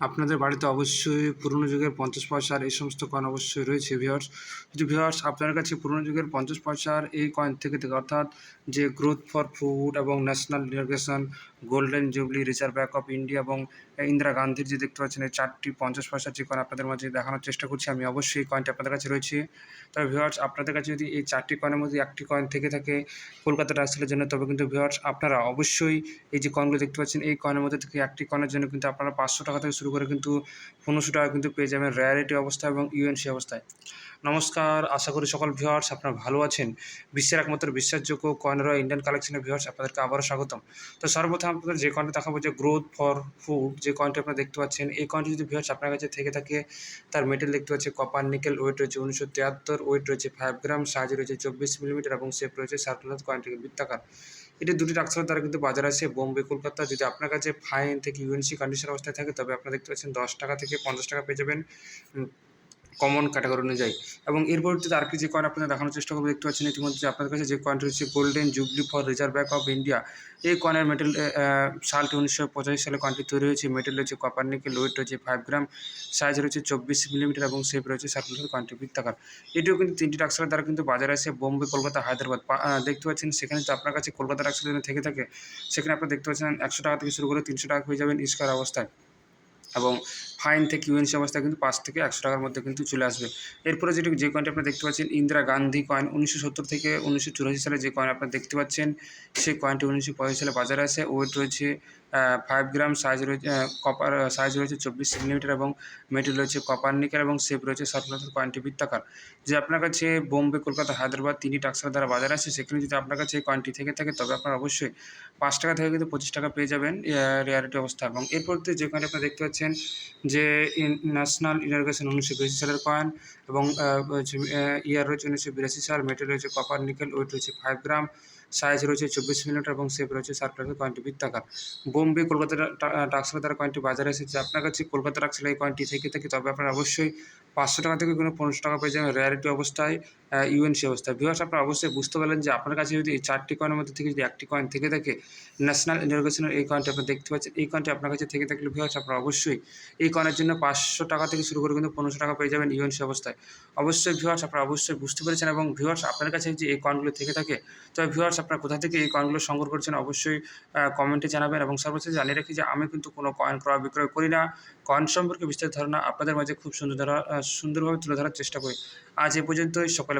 আপনাদের বাড়িতে অবশ্যই পুরনো যুগের পঞ্চাশ পয়সার এই সমস্ত কয়েন অবশ্যই রয়েছে ভিওর্স যদি ভিওর্স আপনার কাছে পুরনো যুগের পঞ্চাশ পয়সার এই কয়েন থেকে থেকে, অর্থাৎ যে গ্রোথ ফর ফুড এবং national irrigation golden jubilee reserve bank of India এবং ইন্দিরা গান্ধীর যে দেখতে পাচ্ছেন, এই চারটি পঞ্চাশ পয়সার যে কয়েন আপনাদের মাঝে দেখানোর চেষ্টা করছি, আমি অবশ্যই কয়েনটি আপনাদের কাছে রয়েছে। তবে ভিওয়ার্স আপনাদের কাছে যদি এই চারটি কয়েনের মধ্যে একটি কয়েন থেকে থাকে কলকাতা রাইসেলের জন্য তবে কিন্তু ভিওয়ার্স আপনারা অবশ্যই এই যে কয়েনগুলো দেখতে পাচ্ছেন, এই কয়েনের মধ্যে থেকে একটি কয়েনের জন্য কিন্তু আপনারা পাঁচশো টাকা থেকে শুরু করে কিন্তু পনেরোশো টাকা কিন্তু পেয়ে যাবেন রেয়ারিটি অবস্থা এবং ইউএনসি অবস্থায়। নমস্কার, আশা করি সকল ভিউয়ার্স আপনারা ভালো আছেন। বিশ্বের একমাত্র বিশ্বাসযোগ্য কয়েনরা ইন্ডিয়ান কালেকশনের ভিউয়ার্স আপনাদেরকে আবারও স্বাগতম। তো সর্বপ্রথম আপনাদের যে কয়েনটি দেখাবো, যে গ্রোথ ফর ফুড যে কয়েনটি আপনারা দেখতে পাচ্ছেন, এই কয়েনটি যদি ভিউয়ার্স আপনার কাছে থেকে থাকে, তার মেটেল দেখতে পাচ্ছি কপার নিকেল ওয়েট রয়েছে উনিশশো তিয়াত্তর ওয়েট রয়েছে ফাইভ গ্রাম সাইজ রয়েছে চব্বিশ মিলিমিটার এবং শেপ রয়েছে সার্কুলার কয়েনটিকে বৃত্তাকার। এটি দুটি ডাক্তারের দ্বারা কিন্তু বাজার আছে। বোম্বে, কলকাতা, যদি আপনার কাছে ফাইন থেকে ইউএনসি কন্ডিশন অবস্থায় থাকে, তবে আপনারা দেখতে পাচ্ছেন দশ টাকা থেকে পঞ্চাশ টাকা পেয়ে যাবেন। কমন ক্যাটাগরি অনুযায়ী। এবং এর পরবর্তীতে আর কি যে কয়েন আপনাদের দেখানোর চেষ্টা করব, দেখতে পাচ্ছেন ইতিমধ্যে আপনাদের কাছে যে কয়েনটি রয়েছে golden jubilee for reserve bank of India এই কয়েনের মেটেল সালটি উনিশশো পঁচাশি সালে কয়েনটি তৈরি হয়েছে। মেটেল রয়েছে কপার নিকেল ওয়েট রয়েছে ফাইভ গ্রাম সাইজ রয়েছে চব্বিশ মিলিমিটার এবং শেপ রয়েছে সার্কুলার কয়েনটি বৃত্তাকার। এটিও কিন্তু তিনটি টাক্সার দ্বারা কিন্তু বাজারে আসে, বোম্বে, কলকাতা, হায়দ্রাবাদ। দেখতে পাচ্ছেন সেখানে তো আপনার কাছে কলকাতা টাক্সার থেকে থাকে। সেখানে আপনারা দেখতে পাচ্ছেন একশো টাকা থেকে শুরু করে তিনশো টাকা হয়ে যাবেন স্কোয়ার অবস্থায়। এবং ফাইন থেকে ইউএনসি অবস্থায় কিন্তু পাঁচ থেকে একশো টাকার মধ্যে কিন্তু চলে আসবে। এরপরে যেটি যে কয়েনটি আপনারা দেখতে পাচ্ছেন, ইন্দিরা গান্ধী কয়েন উনিশশো সত্তর থেকে উনিশশো চুরাশি সালে যে কয়েন আপনারা দেখতে পাচ্ছেন, সেই কয়েনটি উনিশশো পঁচাশি সালে বাজারে আসে ওয়েট রয়েছে ফাইভ গ্রাম সাইজ রয়েছে কপার সাইজ রয়েছে চব্বিশ সেন্টিমিটার এবং মেটেরিয়াল রয়েছে কপার নিকেল এবং শেপ রয়েছে সার্কুলার কয়েনটি বৃত্তাকার। যে আপনার কাছে বোম্বে, কলকাতা, হায়দ্রাবাদ তিনটি টাক্সার দ্বারা বাজার আসে সেখানে যদি আপনার কাছে এই কয়েনটি থেকে থাকে, তবে আপনার অবশ্যই পাঁচ টাকা থেকে কিন্তু পঁচিশ টাকা পেয়ে যাবেন রেয়ারিটি অবস্থা। এবং এরপর যে আপনারা দেখতে পাচ্ছেন যে ন্যাশনাল ইরিগেশন উনিশশো বিরাশি সালের কয়েন এবং ইয়ার রয়েছে উনিশশো বিরাশি সাল মেটেরিয়াল রয়েছে কপার নিকেল ওয়েট রয়েছে ফাইভ গ্রাম সাইজ রয়েছে চব্বিশ মিলিমিটার এবং শেপ রয়েছে সার্কুলার কয়েনটি বৃত্তাকার। বোম্বে, কলকাতা টাক্সের তারা কয়েনটি বাজারে এসেছে। আপনার কাছে কলকাতা টাক্সের এই কয়েনটি থেকে থাকে, তবে আপনারা অবশ্যই পাঁচশো টাকা থেকে কোনো পনেরোশো টাকা পেয়ে যাবেন রেয়ারিটি অবস্থায় ইউএনসি অবস্থায় ভিউয়ার্স আপনারা অবশ্যই বুঝতে পারলেন যে আপনার কাছে যদি এই চারটি কয়েনের মধ্যে থেকে যদি একটি কয়েন থেকে থাকে ন্যাশনাল ইনোগ্রেশনের এই কয়েনটি আপনি দেখতে পাচ্ছেন, এই কয়েনটি আপনার কাছে থেকে থাকলে ভিউয়ার্স আপনারা অবশ্যই এই কয়েনের জন্য পাঁচশো টাকা থেকে শুরু করে কিন্তু পনেরোশো টাকা পেয়ে যাবেন ইউএনসি অবস্থায়। অবশ্যই ভিউয়ার্স আপনারা অবশ্যই বুঝতে পেরেছেন এবং ভিউয়ার্স আপনার কাছে যে এই কয়েনগুলো থেকে থাকে, তবে ভিউয়ার্স আপনারা কোথা থেকে এই কয়েনগুলো সংগ্রহ করছেন অবশ্যই কমেন্টে জানাবেন এবং সর্বশেষ জানিয়ে রাখি যে আমি কিন্তু কোনো কয়েন ক্রয় বিক্রয় করি না। কয়েন সম্পর্কে বিস্তারিত ধারণা আপনাদের মাঝে খুব সুন্দর ধরা সুন্দরভাবে তুলে ধরার চেষ্টা করি। আজ এ পর্যন্তই, সকলে